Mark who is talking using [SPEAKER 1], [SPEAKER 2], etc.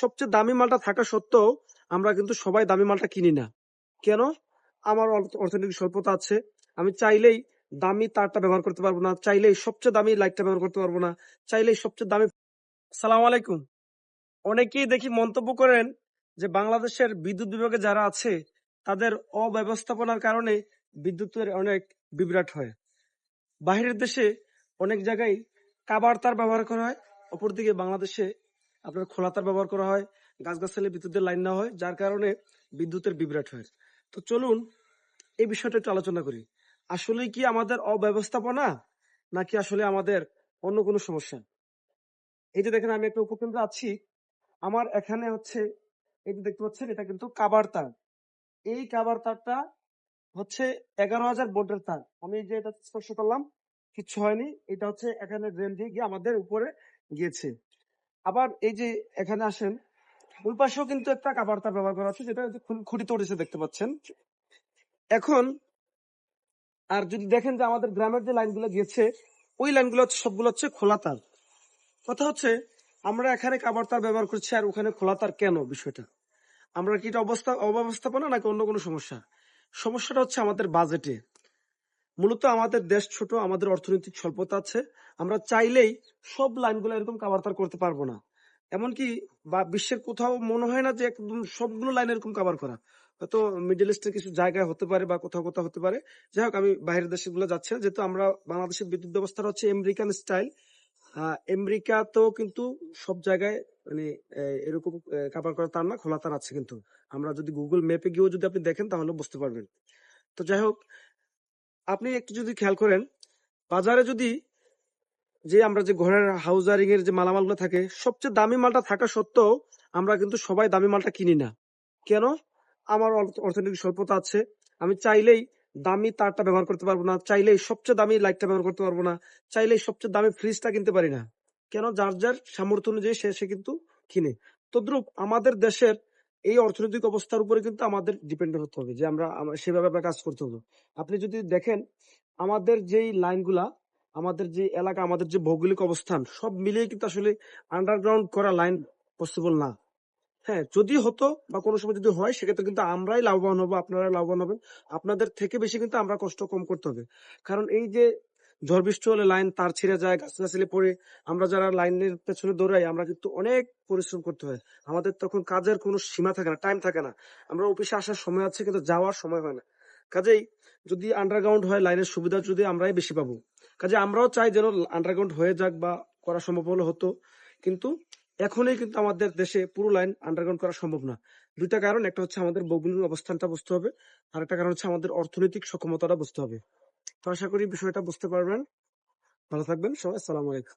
[SPEAKER 1] সবচেয়ে দামি মালটা থাকা সত্ত্বেও আমরা কিন্তু সবাই দামি মালটা কিনি না। কেন? আমার অর্থনৈতিক স্বল্পতা আছে। আমি চাইলেই দামি তারটা ব্যবহার করতে পারব না, চাইলেই সবচেয়ে দামি লাইটটা ব্যবহার করতে পারব না, চাইলেই সবচেয়ে দামি সালাম আলাইকুম। অনেকেই দেখি মন্তব্য করেন যে বাংলাদেশের বিদ্যুৎ বিভাগে যারা আছে, তাদের অব্যবস্থাপনার কারণে বিদ্যুতের অনেক বিভ্রাট হয়। বাইরের দেশে অনেক জায়গায় কাবার তার ব্যবহার করা হয়, অপরদিকে বাংলাদেশে আপনার খোলা তার ব্যবহার করা হয়, গাছগাছালি বিদ্যুতের লাইন না হয়, যার কারণে বিদ্যুতের বিভ্রাট হয়। তো চলুন এই বিষয়টা একটু আলোচনা করি। আসলে কি আমাদের অব্যবস্থাপনা, নাকি আসলে আমাদের অন্য কোনো সমস্যা? এই যে দেখেন, আমি একটা উপকেন্দ্রে আছি। আমার এখানে হচ্ছে, এই যে দেখতে পাচ্ছেন, এটা কিন্তু কাবার তার। এই কাবার তারটা হচ্ছে এগারো হাজার ভোল্টের তার। আমি যে এটা স্পর্শ করলাম, কিচ্ছু হয়নি। এটা হচ্ছে এখানে ড্রেন দিয়ে গিয়ে আমাদের উপরে গিয়েছে। আবার এই যে এখানে আসেন, ওই পাশেও কিন্তু একটা কাবার তার ব্যবহার করা আছে, যেটা হচ্ছে খু- খুঁটিতে দেখতে পাচ্ছেন। এখন, আর যদি দেখেন যে আমাদের গ্রামের যে লাইনগুলো গিয়েছে, ওই লাইনগুলো হচ্ছে, সবগুলো হচ্ছে খোলা তার। কথা হচ্ছে, আমরা এখানে কাবার তার ব্যবহার করছি, আর ওখানে খোলা তার কেন বিষয়টা? আমরা কি এটা অবস্থা, অব্যবস্থাপনা নাকি অন্য কোনো সমস্যা? সমস্যাটা হচ্ছে আমাদের বাজেটে মূলত আমাদের দেশ ছোট আমাদের অর্থনৈতিক স্বল্পতা আছে। আমরা চাইলেই সব লাইনগুলো এরকম কাবার করতে পারব না। এমনকি বা বিশ্বের কোথাও মনে হয় না যে একদম সবগুলো লাইন এরকম কাভার করা। হয়তো মিডল ইস্টের কিছু জায়গায় হতে পারে বা কোথাও কোথাও হতে পারে। যাই হোক আমি বাইরের দেশগুলো যাচ্ছে না, যেহেতু আমরা বাংলাদেশের বিদ্যুৎ ব্যবস্থাটা হচ্ছে আমেরিকান স্টাইল আমেরিকাতেও কিন্তু সব জায়গায় মানে এরকম কাভার করা তার না খোলা তার আছে কিন্তু। আমরা যদি গুগল ম্যাপে গিয়েও যদি আপনি দেখেন তাহলে বুঝতে পারবেন। তো যাই হোক আপনি একটু যদি খেয়াল করেন, বাজারে যদি যে আমরা যে ঘরের হাউজারিং এর যে মালামালগুলো থাকে, সবচেয়ে দামি মালটা থাকা সত্ত্বেও আমরা কিন্তু সবাই দামি মালটা কিনি না। কেন? আমার অর্থ- অর্থনৈতিক স্বল্পতা আছে। আমি চাইলেই দামি তারটা ব্যবহার করতে পারব না, চাইলেই সবচেয়ে দামি লাইটটা ব্যবহার করতে পারব না, চাইলেই সবচেয়ে দামি ফ্রিজটা কিনতে পারি না। কেন? যার যার সামর্থ্য অনুযায়ী সে সে কিন্তু কিনে। তদ্রুপ আমাদের দেশের এই অর্থনৈতিক অবস্থার উপরে কিন্তু আমাদের ডিপেন্ড হতে হবে, যে আমরা সেভাবে আমরা কাজ করতে হবে। আপনি যদি দেখেন, আমাদের যেই লাইনগুলা আমাদের যে এলাকা, আমাদের যে ভৌগোলিক অবস্থান, সব মিলিয়ে কিন্তু আসলে আন্ডারগ্রাউন্ড করা লাইন পসিবল না। হ্যাঁ যদি হতো বা কোনো সময় যদি হয়, সেক্ষেত্রে কিন্তু আমরাই লাভবান হব আপনারা লাভবান হবেন। আপনাদের থেকে বেশি কিন্তু আমরা কষ্ট কম করতে হবে। কারণ এই যে ঝড় বৃষ্টি হলে লাইন তার ছিঁড়ে যায়, গাছগাছালি পড়ে। আমরা যারা লাইনের পেছনে দৌড়াই, আমরা কিন্তু অনেক পরিশ্রম করতে হয়। আমাদের তখন কাজের কোনো সীমা থাকে না টাইম থাকে না। আমরা অফিসে আসার সময় আছে, কিন্তু যাওয়ার সময় হয় না। কাজেই যদি আন্ডারগ্রাউন্ড হয়, লাইনের সুবিধা যদি আমরাই বেশি পাবো। কাজে আমরাও চাই যেন আন্ডারগ্রাউন্ড হয়ে যাক বা করা সম্ভব হলে হতো। কিন্তু এখনই কিন্তু আমাদের দেশে পুরো লাইন আন্ডারগ্রাউন্ড করা সম্ভব না। দুইটা কারণ, একটা হচ্ছে আমাদের ভৌগোলিক অবস্থানটা বুঝতে হবে আর একটা কারণ হচ্ছে আমাদের অর্থনৈতিক সক্ষমতাটা বুঝতে হবে। তো আশা করি বিষয়টা বুঝতে পারবেন। ভালো থাকবেন সবাই আসসালামু আলাইকুম।